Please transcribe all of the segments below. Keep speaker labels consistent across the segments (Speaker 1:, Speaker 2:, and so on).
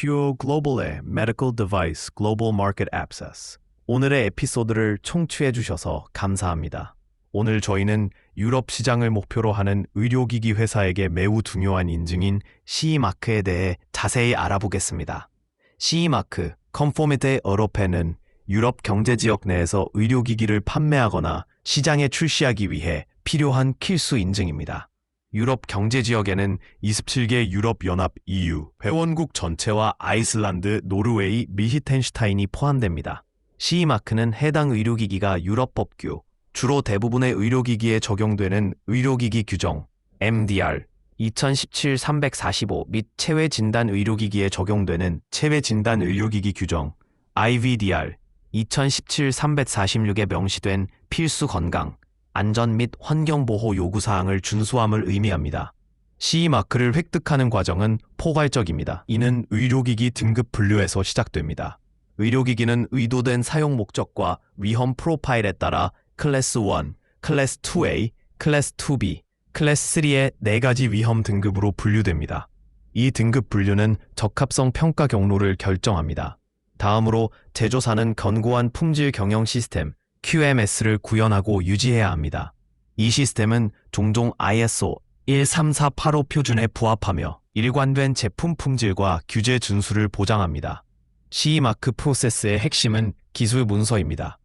Speaker 1: Pure Global의 Medical Device Global Market Access. 오늘의 에피소드를 청취해 주셔서 감사합니다. 오늘 저희는 유럽 시장을 목표로 하는 의료기기 회사에게 매우 중요한 인증인 CE 마크에 대해 자세히 알아보겠습니다. CE 마크 Conformité Europée는 유럽 경제 지역 내에서 의료기기를 판매하거나 시장에 출시하기 위해 필요한 필수 인증입니다. 유럽 경제 지역에는 27개 유럽 연합 EU 회원국 전체와 아이슬란드, 노르웨이, 미히텐슈타인이 포함됩니다. CE 마크는 해당 의료기기가 유럽 법규, 주로 대부분의 의료기기에 적용되는 의료기기 규정 MDR 2017-345 및 체외 진단 의료기기에 적용되는 체외 진단 의료기기 규정 IVDR 2017-346에 명시된 필수 건강, 안전 및 환경 보호 요구 사항을 준수함을 의미합니다. CE 마크를 획득하는 과정은 포괄적입니다. 이는 의료기기 등급 분류에서 시작됩니다. 의료기기는 의도된 사용 목적과 위험 프로파일에 따라 클래스 1, 클래스 2A, 클래스 2B, 클래스 3의 4가지 위험 등급으로 분류됩니다. 이 등급 분류는 적합성 평가 경로를 결정합니다. 다음으로 제조사는 견고한 품질 경영 시스템 QMS를 구현하고 유지해야 합니다. 이 시스템은 종종 ISO 13485 표준에 부합하며 일관된 제품 품질과 규제 준수를 보장합니다. CE 마크 프로세스의 핵심은 기술 문서입니다.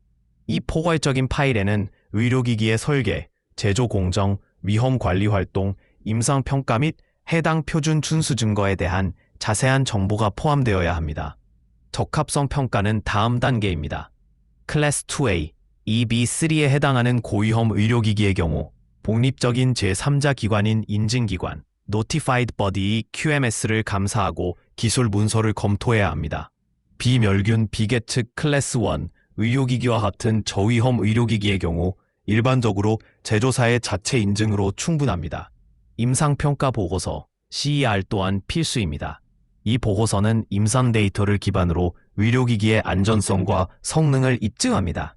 Speaker 1: 이 포괄적인 파일에는 의료기기의 설계, 제조 공정, 위험 관리 활동, 임상 평가 및 해당 표준 준수 증거에 대한 자세한 정보가 포함되어야 합니다. 적합성 평가는 다음 단계입니다. 클래스 2A, EB3에 해당하는 고위험 의료기기의 경우 독립적인 제3자 기관인 인증기관 Notified Body의 QMS를 감사하고 기술 문서를 검토해야 합니다. 비멸균 비계측 클래스 1 의료기기와 같은 저위험 의료기기의 경우 일반적으로 제조사의 자체 인증으로 충분합니다. 임상평가 보고서 CER 또한 필수입니다. 이 보고서는 임상 데이터를 기반으로 의료기기의 안전성과 성능을 입증합니다.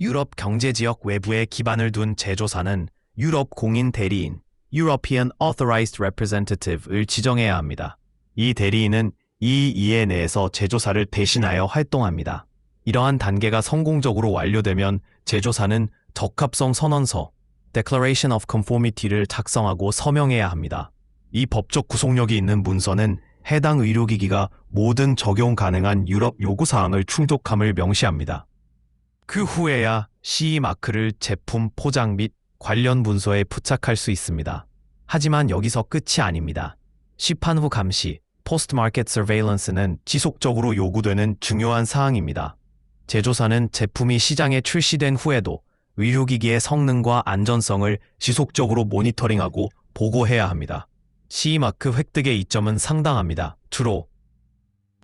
Speaker 1: 유럽 경제지역 외부에 기반을 둔 제조사는 유럽 공인 대리인 European Authorized Representative을 지정해야 합니다. 이 대리인은 이 이해 내에서 제조사를 대신하여 활동합니다. 이러한 단계가 성공적으로 완료되면 제조사는 적합성 선언서 Declaration of Conformity를 작성하고 서명해야 합니다. 이 법적 구속력이 있는 문서는 해당 의료기기가 모든 적용 가능한 유럽 요구사항을 충족함을 명시합니다. 그 후에야 CE 마크를 제품 포장 및 관련 문서에 부착할 수 있습니다. 하지만 여기서 끝이 아닙니다. 시판 후 감시, 포스트 마켓 서베일런스는 지속적으로 요구되는 중요한 사항입니다. 제조사는 제품이 시장에 출시된 후에도 의료기기의 성능과 안전성을 지속적으로 모니터링하고 보고해야 합니다. CE마크 획득의 이점은 상당합니다. 주로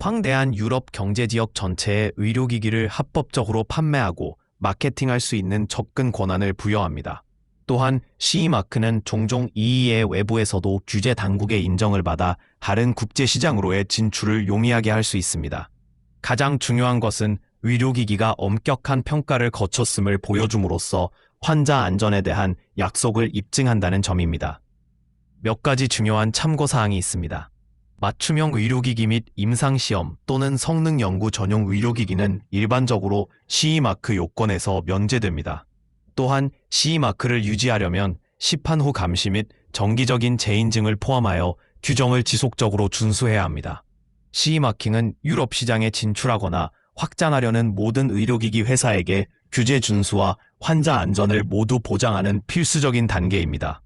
Speaker 1: 광대한 유럽 경제지역 전체의 의료기기를 합법적으로 판매하고 마케팅할 수 있는 접근 권한을 부여합니다. 또한 CE마크는 종종 EE의 외부에서도 규제 당국의 인정을 받아 다른 국제시장으로의 진출을 용이하게 할 수 있습니다. 가장 중요한 것은 의료기기가 엄격한 평가를 거쳤음을 보여줌으로써 환자 안전에 대한 약속을 입증한다는 점입니다. 몇 가지 중요한 참고사항이 있습니다. 맞춤형 의료기기 및 임상시험 또는 성능연구 전용 의료기기는 일반적으로 CE마크 요건에서 면제됩니다. 또한 CE마크를 유지하려면 시판 후 감시 및 정기적인 재인증을 포함하여 규정을 지속적으로 준수해야 합니다. CE마킹은 유럽 시장에 진출하거나 확장하려는 모든 의료기기 회사에게 규제 준수와 환자 안전을 모두 보장하는 필수적인 단계입니다.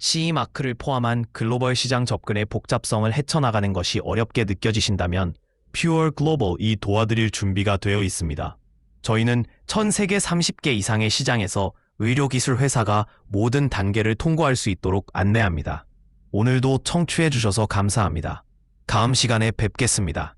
Speaker 1: CE 마크를 포함한 글로벌 시장 접근의 복잡성을 헤쳐나가는 것이 어렵게 느껴지신다면 Pure Global이 도와드릴 준비가 되어 있습니다. 저희는 전 세계 30개 이상의 시장에서 의료기술 회사가 모든 단계를 통과할 수 있도록 안내합니다. 오늘도 청취해 주셔서 감사합니다. 다음 시간에 뵙겠습니다.